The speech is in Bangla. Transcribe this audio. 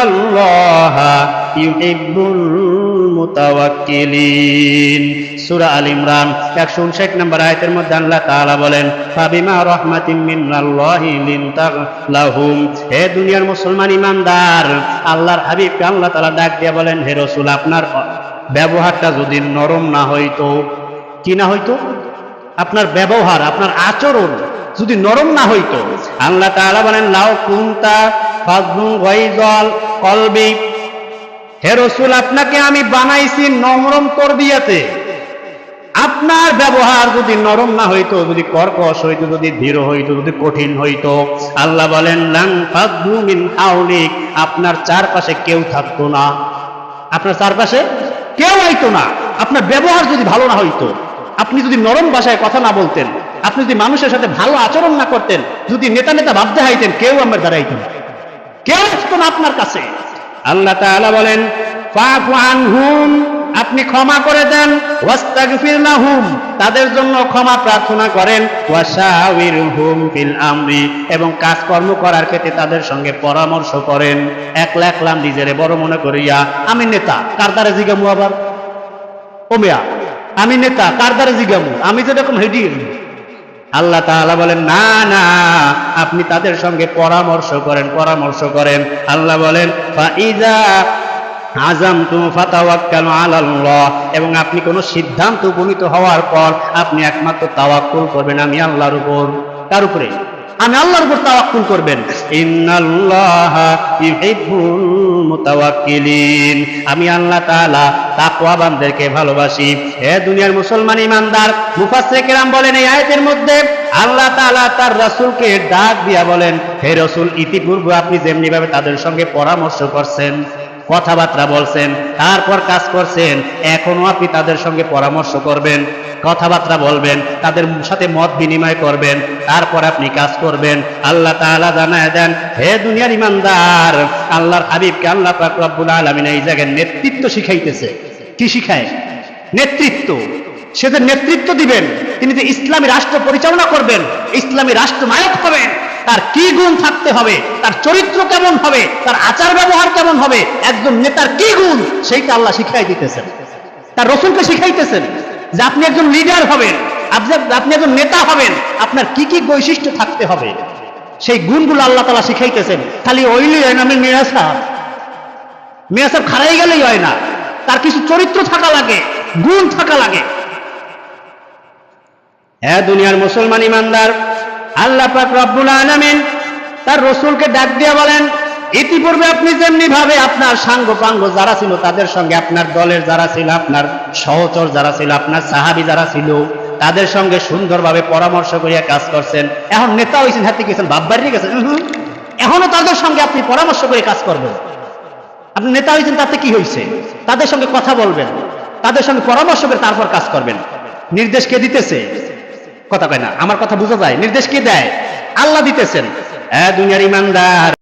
ইন্নাল্লাহা ইউহিব্বুল মুতাওয়াক্কিলিন। সূরা আল ইমরান 159 নম্বর আয়াতের মধ্যে আল্লাহ তাআলা বলেন, ফাবিমা রাহমাতিম মিনাল্লাহি লিনতাগ লাহুম হে দুনিয়ার মুসলমান ইমানদার, আল্লাহর হাবিবকে আল্লাহ তাআলা ডাক দিয়ে বলেন, হে রাসূল, আপনার ব্যবহারটা যদি নরম না হইতো, কি না হইতো? আপনার ব্যবহার, আপনার আচরণ যদি নরম না হইতো? আল্লাহ তাআলা বলেন, লাউ কুনতা গাইজাল কলবি, হে রসুল, আপনাকে আমি বানাইছি নরম তরবিয়াতে। আপনার ব্যবহার যদি নরম না হইতো, যদি কর্কশ হইতো, যদি ধীর হইতো, যদি কঠিন হইতো, আল্লাহ বলেন লাং মিন হাউলিক আপনার চারপাশে কেউ থাকতো না। আপনার চারপাশে কেউ আইতো না। আপনার ব্যবহার যদি ভালো না হইতো, আপনি যদি নরম ভাষায় কথা না বলতেন, আপনি যদি মানুষের সাথে ভালো আচরণ না করতেন, যদি নেতা নেতা ভাবতে হাইতেন, কেউ আমার দাঁড়াইতো না। কেউ আসতো না আপনার কাছে। আল্লাহ বলেন আপনি ক্ষমা করে দেন তাদের জন্য ক্ষমা প্রার্থনা করেন ওয়াশাউিরহুম ফিল আমরি এবং কাজকর্ম করার ক্ষেত্রে তাদের সঙ্গে পরামর্শ করেন। একলা একলাম নিজেরে বড় মনে করিয়া, আমি নেতা, কার দ্বারা জিগামু আবার? ও মিয়া, আমি নেতা, কার দ্বারা জিগামু? আমি যেরকম হেডি আল্লাহ তাহলে বলেন, না না, আপনি তাদের সঙ্গে পরামর্শ করেন পরামর্শ করেন। আল্লাহ বলেন আজাম তুমি ফাতাওয়াক্কাল আলাল্লাহ। এবং আপনি কোনো সিদ্ধান্ত উপনীত হওয়ার পর আপনি একমাত্র তাওয়াক্কুল করবেন, আমি আল্লাহর উপর। তার উপরে? আমি আল্লাহর উপর তাওয়াক্কুল করবেন। মুতাওয়াক্কিলিন। আমি আল্লাহ তাআলা তাকওয়াবানদেরকে ভালোবাসি। হে দুনিয়ার মুসলমান ইমানদার মুফাসসির কেরাম বলেন এই আয়াতের মধ্যে, আল্লাহ তাআলা তার রাসূলকে ডাক দিয়া বলেন, হে রাসূল, ইতিপূর্বে আপনি যেমনি ভাবে তাদের সঙ্গে পরামর্শ করছেন, কথাবার্তা বলছেন, তারপর কাজ করছেন, এখনও আপনি তাদের সঙ্গে পরামর্শ করবেন। কথাবার্তা বলবেন, তাদের সাথে মত বিনিময় করবেন, তারপর আপনি কাজ করবেন। আল্লাহ তাআলা জানায় দেন, হে দুনিয়ার ইমানদার, আল্লাহর হাবিবকে আল্লাহ পাক আলামিন এই জায়গায় নেতৃত্ব শিখাইতেছে। কি শিখায়? নেতৃত্ব। সে যে নেতৃত্ব দিবেন, তিনি যে ইসলামী রাষ্ট্র পরিচালনা করবেন, ইসলামী রাষ্ট্র নায়ক হবেন, তার কি গুণ থাকতে হবে, তার চরিত্র কেমন হবে, তার আচার ব্যবহার কেমন হবে, একজন নেতার কি গুণ, সেইটা আল্লাহ শিখাই দিতেছেন। তার রসুলকে শিখাইতেছেন। যে আপনি একজন লিডার হবেন আপনি একজন নেতা হবেন, আপনার কি কি বৈশিষ্ট্য থাকতে হবে? সেই গুণগুলো আল্লাহ তালা শিখাইতেছেন। খালি ওইলি হয় না, আমি মেয়া সাহেব। মেয়া সাহেব খারাই গেলেই হয় না। তার কিছু চরিত্র থাকা লাগে, গুণ থাকা লাগে। হ্যাঁ দুনিয়ার মুসলমান ইমানদার, আল্লাহ পাক রব্বুল আলামিন তার রসুলকে ডাক দিয়ে বলেন ইতিপূর্বে আপনি যেমনি ভাবে আপনার সাঙ্গ পাঙ্গ যারা ছিল তাদের সঙ্গে, আপনার দলের যারা ছিল, আপনার সহচর যারা ছিল, আপনার সাহাবি যারা ছিল, তাদের সঙ্গে সুন্দরভাবে পরামর্শ করিয়া কাজ করছেন। এখন নেতা হয়েছেন হাতে গেছেন বাব্বারি গেছেন এখনও তাদের সঙ্গে আপনি পরামর্শ করে কাজ করবেন। আপনি নেতা হয়েছেন তাতে কি হয়েছে তাদের সঙ্গে কথা বলবেন, তাদের সঙ্গে পরামর্শ করে তারপর কাজ করবেন। নির্দেশ কে দিতেছে? কথা কয় না, আমার কথা বোঝা যায়। নির্দেশ কে দেয়? আল্লাহ দিতেছেন। হ্যাঁ দুনিয়ার ইমানদার।